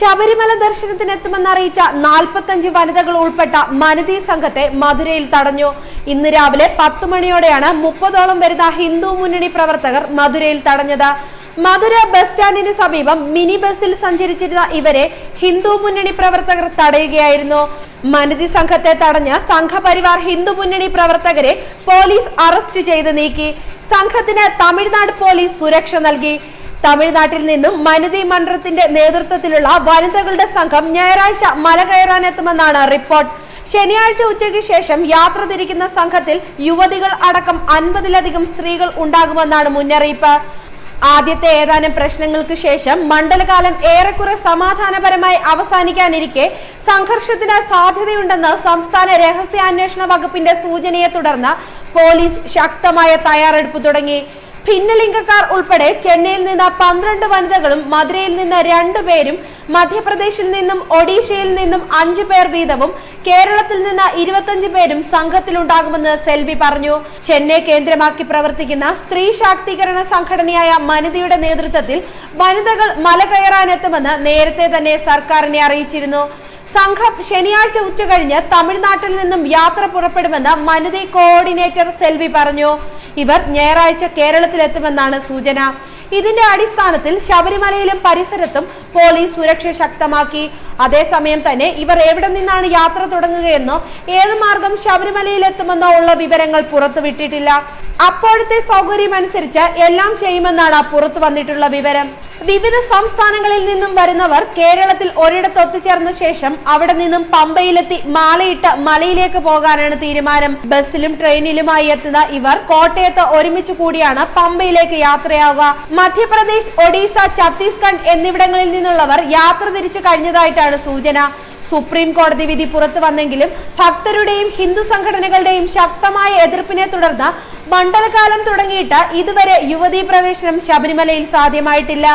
ശബരിമല ദർശനത്തിനെത്തുമെന്ന് അറിയിച്ച നാൽപ്പത്തഞ്ച് വനിതകൾ ഉൾപ്പെട്ട മനിതി സംഘത്തെ മധുരയിൽ തടഞ്ഞു. ഇന്ന് രാവിലെ പത്ത് മണിയോടെയാണ് മുപ്പതോളം വരുന്ന ഹിന്ദു മുന്നണി പ്രവർത്തകർ മധുരയിൽ തടഞ്ഞത്. മധുര ബസ് സ്റ്റാൻഡിന് സമീപം മിനി ബസ്സിൽ സഞ്ചരിച്ചിരുന്ന ഇവരെ ഹിന്ദു മുന്നണി പ്രവർത്തകർ തടയുകയായിരുന്നു. മനിതി സംഘത്തെ തടഞ്ഞ സംഘപരിവാർ ഹിന്ദു മുന്നണി പ്രവർത്തകരെ പോലീസ് അറസ്റ്റ് ചെയ്ത് നീക്കി. സംഘത്തിന് തമിഴ്നാട് പോലീസ് സുരക്ഷ നൽകി. തമിഴ്നാട്ടിൽ നിന്നും മനിതി മണ്ഡലത്തിന്റെ നേതൃത്വത്തിലുള്ള വനിതകളുടെ സംഘം ഞായറാഴ്ച മല കയറാനെത്തുമെന്നാണ് റിപ്പോർട്ട്. ശനിയാഴ്ച ഉച്ചയ്ക്ക് ശേഷം യാത്ര തിരിക്കുന്ന സംഘത്തിൽ യുവതികൾ അടക്കം അൻപതിലധികം സ്ത്രീകൾ ഉണ്ടാകുമെന്നാണ് മുന്നറിയിപ്പ്. ആദ്യത്തെ ഏതാനും പ്രശ്നങ്ങൾക്ക് ശേഷം മണ്ഡലകാലം ഏറെക്കുറെ സമാധാനപരമായി അവസാനിക്കാനിരിക്കെ സംഘർഷത്തിന് സാധ്യതയുണ്ടെന്ന് സംസ്ഥാന രഹസ്യാന്വേഷണ വകുപ്പിന്റെ സൂചനയെ തുടർന്ന് പോലീസ് ശക്തമായ തയ്യാറെടുപ്പ് തുടങ്ങി. ഭിന്നലിംഗക്കാർ ഉൾപ്പെടെ ചെന്നൈയിൽ നിന്ന് പന്ത്രണ്ട് വനിതകളും മധുരയിൽ നിന്ന് രണ്ടു പേരും മധ്യപ്രദേശിൽ നിന്നും ഒഡീഷയിൽ നിന്നും അഞ്ചു പേർ വീതവും കേരളത്തിൽ നിന്ന് ഇരുപത്തഞ്ച് പേരും സംഘത്തിലുണ്ടാകുമെന്ന് സെൽവി പറഞ്ഞു. ചെന്നൈ കേന്ദ്രമാക്കി പ്രവർത്തിക്കുന്ന സ്ത്രീ ശാക്തീകരണ സംഘടനയായ മനിതയുടെ നേതൃത്വത്തിൽ വനിതകൾ മല കയറാനെത്തുമെന്ന് നേരത്തെ തന്നെ സർക്കാരിനെ അറിയിച്ചിരുന്നു. സംഘം ശനിയാഴ്ച ഉച്ച കഴിഞ്ഞ് തമിഴ്നാട്ടിൽ നിന്നും യാത്ര പുറപ്പെടുമെന്ന് മനുതി കോർഡിനേറ്റർ സെൽവി പറഞ്ഞു. ഇവർ ഞായറാഴ്ച കേരളത്തിലെത്തുമെന്നാണ് സൂചന. ഇതിന്റെ അടിസ്ഥാനത്തിൽ ശബരിമലയിലും പരിസരത്തും പോലീസ് സുരക്ഷ ശക്തമാക്കി. അതേസമയം തന്നെ ഇവർ എവിടെ നിന്നാണ് യാത്ര തുടങ്ങുകയെന്നോ ഏത് മാർഗം ശബരിമലയിലെത്തുമെന്നോ ഉള്ള വിവരങ്ങൾ പുറത്തുവിട്ടിട്ടില്ല. അപ്പോഴത്തെ സൗകര്യമനുസരിച്ച് എല്ലാം ചെയ്യുമെന്നാണ് പുറത്തു വന്നിട്ടുള്ള വിവരം. വിവിധ സംസ്ഥാനങ്ങളിൽ നിന്നും വരുന്നവർ കേരളത്തിൽ ഒരിടത്ത് ഒത്തുചേർന്ന ശേഷം അവിടെ നിന്നും പമ്പയിലെത്തി മാലയിട്ട് മലയിലേക്ക് പോകാനാണ് തീരുമാനം. ബസ്സിലും ട്രെയിനിലുമായി എത്തുന്ന ഇവർ കോട്ടയത്ത് ഒരുമിച്ച് കൂടിയാണ് പമ്പയിലേക്ക് യാത്രയാവുക. മധ്യപ്രദേശ് ഒഡീസ ഛത്തീസ്ഗഡ് എന്നിവിടങ്ങളിൽ നിന്നുള്ളവർ യാത്ര തിരിച്ചു കഴിഞ്ഞതായിട്ടാണ് സൂചന. സുപ്രീം കോടതി വിധി പുറത്തു വന്നെങ്കിലും ഭക്തരുടെയും ഹിന്ദു സംഘടനകളുടെയും ശക്തമായ എതിർപ്പിനെ തുടർന്ന് മണ്ഡലകാലം തുടങ്ങിയിട്ട് ഇതുവരെ യുവതീ പ്രവേശനം ശബരിമലയിൽ സാധ്യമായിട്ടില്ല.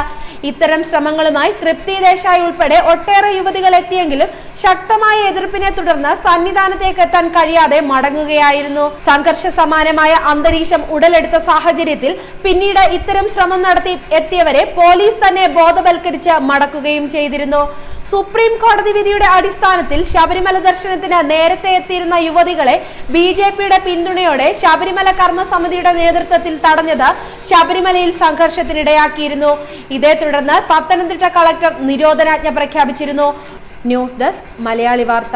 ഇത്തരം ശ്രമങ്ങളുമായി തൃപ്തി ദേശായി ഉൾപ്പെടെ ഒട്ടേറെ യുവതികൾ എത്തിയെങ്കിലും ശക്തമായ എതിർപ്പിനെ തുടർന്ന് സന്നിധാനത്തേക്ക് എത്താൻ കഴിയാതെ മടങ്ങുകയായിരുന്നു. സംഘർഷ സമാനമായ അന്തരീക്ഷം ഉടലെടുത്ത സാഹചര്യത്തിൽ പിന്നീട് ഇത്തരം ശ്രമം നടത്തി എത്തിയവരെ പോലീസ് തന്നെ ബോധവൽക്കരിച്ച് മടക്കുകയും ചെയ്തിരുന്നു. സുപ്രീം കോടതി വിധിയുടെ അടിസ്ഥാനത്തിൽ ശബരിമല ദർശനത്തിന് നേരത്തെ എത്തിയിരുന്ന യുവതികളെ ബി ജെ പിയുടെ പിന്തുണയോടെ ശബരിമല കർമ്മസമിതിയുടെ നേതൃത്വത്തിൽ തടഞ്ഞത് ശബരിമലയിൽ സംഘർഷത്തിനിടയാക്കിയിരുന്നു. ഇതേ തുടർന്ന് പത്തനംതിട്ട കളക്ടർ നിരോധനാജ്ഞ പ്രഖ്യാപിച്ചിരുന്നു. ന്യൂസ് ഡെസ്ക് മലയാളി വാർത്ത.